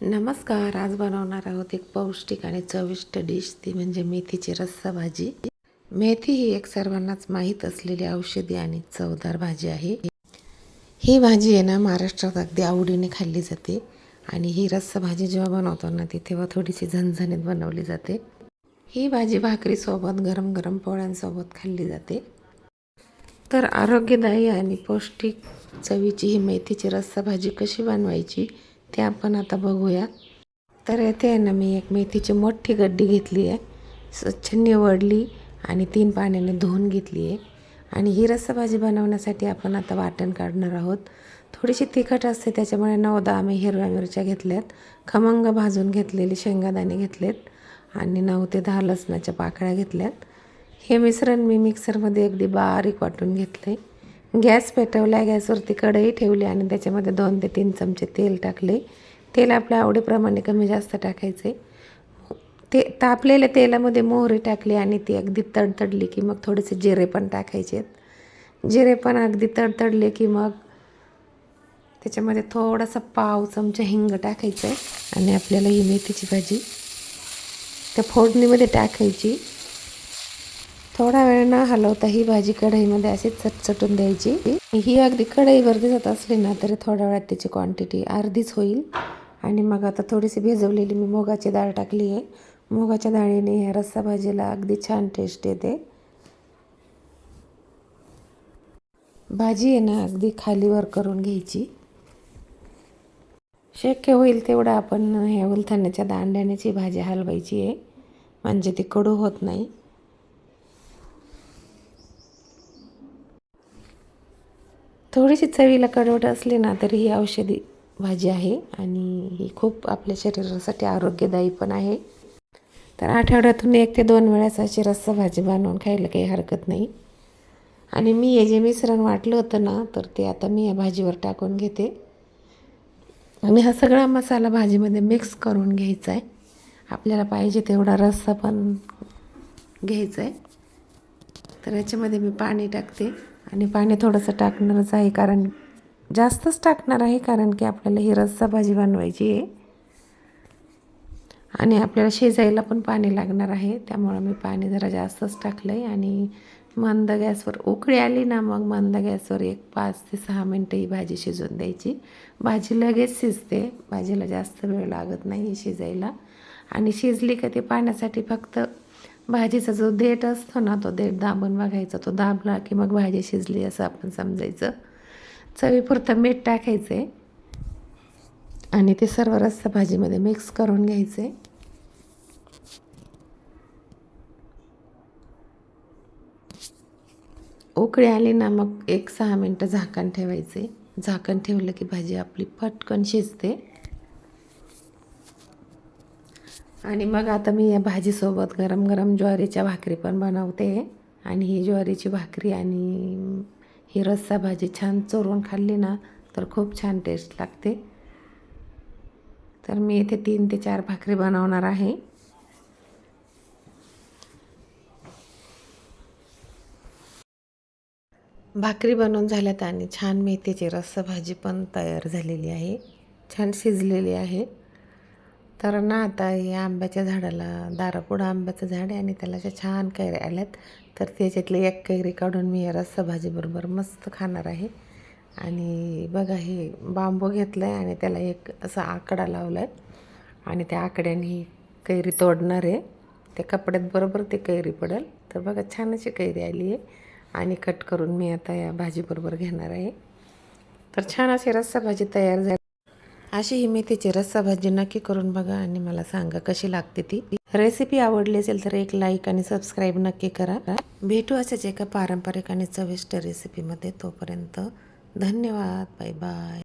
नमस्कार आज बनवणार आहोत एक पौष्टिक आणि चविष्ट डिश. ती म्हणजे मेथीची रस्सा भाजी. मेथी ही एक सर्वांनाच माहीत असलेली औषधी आणि चवदार भाजी आहे. ही भाजी आहे ना महाराष्ट्रात अगदी आवडीने खाल्ली जाते. आणि ही रस्सा भाजी जेव्हा बनवतो ना ती तेव्हा थोडीशी झणझणीत बनवली जाते. ही भाजी भाकरीसोबत गरम गरम पोळ्यांसोबत खाल्ली जाते. तर आरोग्यदायी आणि पौष्टिक चवीची ही मेथीची रस्सा भाजी कशी बनवायची? ते आपण आता बघूया. तर येथे आहे ना मी एक मेथीची मोठी गड्डी घेतली आहे. स्वच्छ निवडली आणि तीन पाण्याने धुवून घेतली आहे. आणि ही रस्साभाजी बनवण्यासाठी आपण आता वाटण काढणार आहोत. थोडीशी तिखट असते त्याच्यामुळे नऊ दहा मी हिरव्या मिरच्या घेतल्यात. खमंग भाजून घेतलेले शेंगादाणे घेतलेत. आणि नऊ ते दहा लसणाच्या पाकळ्या घेतल्यात. हे मिश्रण मी मिक्सरमध्ये अगदी बारीक वाटून घेतलं आहे गॅस पेटवला गॅसवरती कढई ठेवली आणि त्याच्यामध्ये दोन ते तीन चमचे तेल टाकले. तेल आपल्या आवडीप्रमाणे कमी जास्त टाकायचे. ते तापलेल्या तेलामध्ये मोहरी टाकली आणि ती अगदी तडतडली की मग थोडेसे जिरे पण टाकायचे जिरे पण अगदी तडतडले की मग त्याच्यामध्ये थोडासा पाव चमचा हिंग टाकायचं आहे आणि आपल्याला ही मेथीची भाजी त्या फोडणीमध्ये टाकायची. थोडा वेळ ना हलवता ही भाजी कढईमध्ये अशी चटचटून द्यायची. ही अगदी कढईवर दिसत असली ना तरी थोड्या वेळात त्याची क्वांटिटी अर्धीच होईल. आणि मग आता थोडीशी भिजवलेली मी मुगाची डाळ टाकली आहे. मुगाच्या डाळीने ह्या रस्सा भाजीला अगदी छान टेस्ट येते. भाजी आहे ना अगदी खालीवर करून घ्यायची. शक्य होईल तेवढं आपण ह्या उलथाण्याच्या दांड्याण्याची भाजी हलवायची आहे. म्हणजे ती कडू होत नाही. थोडीशी चवीला कडवट असली ना तरी ही औषधी भाजी आहे आणि ही खूप आपल्या शरीरासाठी आरोग्यदायी पण आहे. तर आठवड्यातून एक ते दोन वेळाच अशी रस्सा भाजी बनवून खायला काही हरकत नाही. आणि मी हे जे मिश्रण वाटलं होतं ना तर ते आता मी या भाजीवर टाकून घेते. आणि हा सगळा मसाला भाजीमध्ये मिक्स करून घ्यायचा आहे. आपल्याला पाहिजे तेवढा रस्सा पण घ्यायचा आहे. तर याच्यामध्ये मी पाणी टाकते. आणि पाणी थोडंसं टाकणारच आहे कारण जास्तच टाकणार आहे कारण की आपल्याला ही रस्सा भाजी बनवायची आहे. आणि आपल्याला शिजायला पण पाणी लागणार आहे त्यामुळं मी पाणी जरा जास्तच टाकलं आहे आणि मंद गॅसवर उकळी आली ना मग मंद गॅसवर एक पाच ते सहा मिनटं ही भाजी शिजवून द्यायची. भाजी लगेच शिजते भाजीला जास्त वेळ लागत नाही शिजायला. आणि शिजली का ते पाण्यासाठी फक्त भाजीचा जो देठ असतो ना तो देठ दाबून बघायचा तो दाबला की मग भाजी शिजली असं आपण समजायचं. चवीपुरतं मीठ टाकायचं आहे आणि ते सर्व रस्सा भाजीमध्ये मिक्स करून घ्यायचे. उकळी आली ना मग एक सहा मिनटं झाकण ठेवायचे. झाकण ठेवलं की भाजी आपली पटकन शिजते. आणि मग आता मी या भाजीसोबत गरम गरम ज्वारीच्या भाकरी पण बनवते. आणि ही ज्वारीची भाकरी आणि ही रस्सा भाजी छान चोरून खाल्ली ना तर खूप छान टेस्ट लागते. तर मी इथे तीन ते चार भाकरी बनवणार आहे. भाकरी बनवून झाल्यात आणि छान मेथीची रस्सा भाजी पण तयार झालेली आहे. छान शिजलेली आहे. तर ना आता या आंब्याच्या झाडाला दारापुढं आंब्याचं झाड आहे आणि त्याला अशा छान कैऱ्या आल्यात. तर त्याच्यातली एक कैरी काढून मी या रस्सा भाजीबरोबर मस्त खाणार आहे. आणि बघा हे बांबू घेतलं आहे आणि त्याला एक असा आकडा लावला आहे आणि त्या आकड्याने ही कैरी तोडणार आहे. त्या कपड्यात बरोबर ते कैरी पडेल. तर बघा छान अशी कैरी आली आहे. आणि कट करून मी आता या भाजीबरोबर घेणार आहे. तर छान अशी रस्सा भाजी तयार झाली. अशी ही मेथीची रस्सा भाजी नक्की करून बघा आणि मला सांगा कशी लागते ती. रेसिपी आवडली असेल तर एक लाईक आणि सबस्क्राईब नक्की करा. भेटू अशाच एका पारंपरिक आणि चविष्ट रेसिपीमध्ये तोपर्यंत धन्यवाद. Bye bye